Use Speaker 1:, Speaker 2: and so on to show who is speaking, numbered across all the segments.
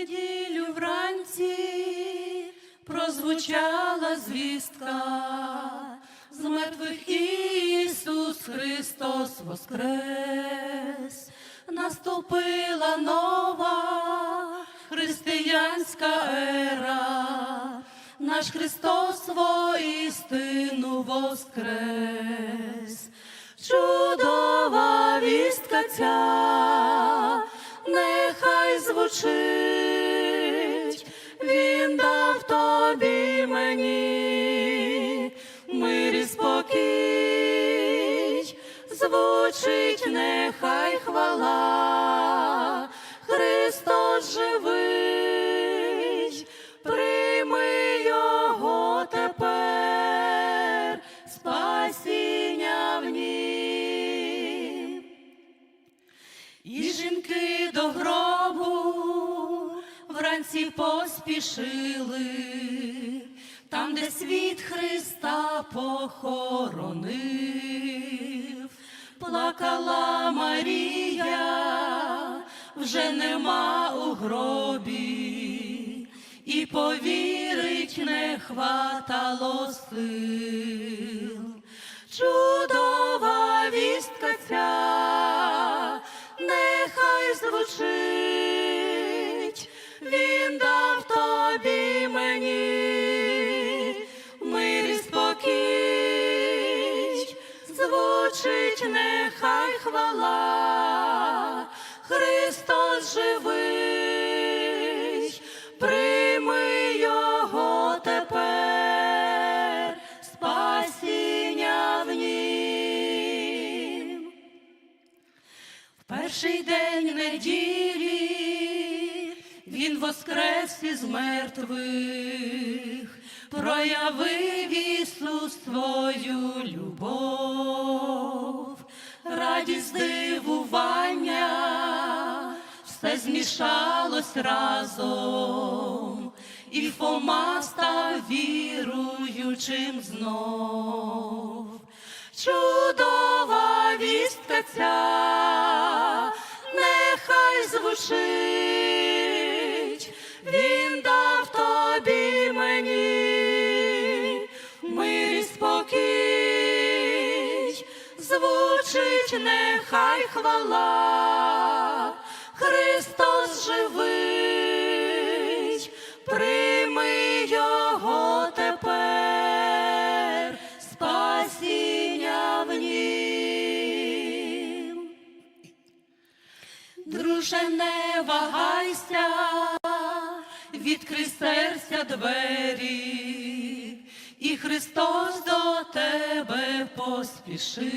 Speaker 1: неділю вранці прозвучала звістка. З мертвих Ісус Христос воскрес, наступила нова християнська ера, наш Христос воістину воскрес. Чудова вістка ця, нехай звучить, тобі мені, мир і спокій, звучить, нехай хвала, вранці поспішили, там, де світ Христа похоронив, плакала Марія, вже нема у гробі, і повірить не хватало сил. Звучить, нехай хвала, Христос живий, прийми його тепер, спасіння в нім. В перший день неділі він воскрес із мертвих, проявив Ісус свою любов, радість здивування, все змішалось разом, і Фома став віруючим знов. Чудова вістка ця, нехай звучить, звучить, нехай хвала, Христос живий, прийми його тепер, спасіння в нім. Друже, не вагайся, відкрий серця двері, і Христос до тебе поспішить.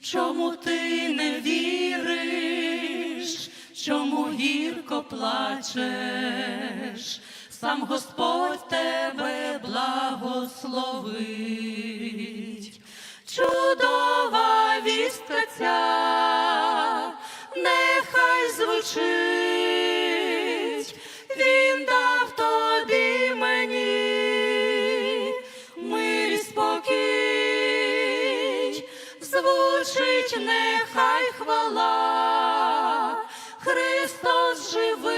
Speaker 1: Чому ти не віриш, чому гірко плачеш? Сам Господь тебе благословить. Чудова вістка ця, нехай звучить, нехай хвала, Христос живий.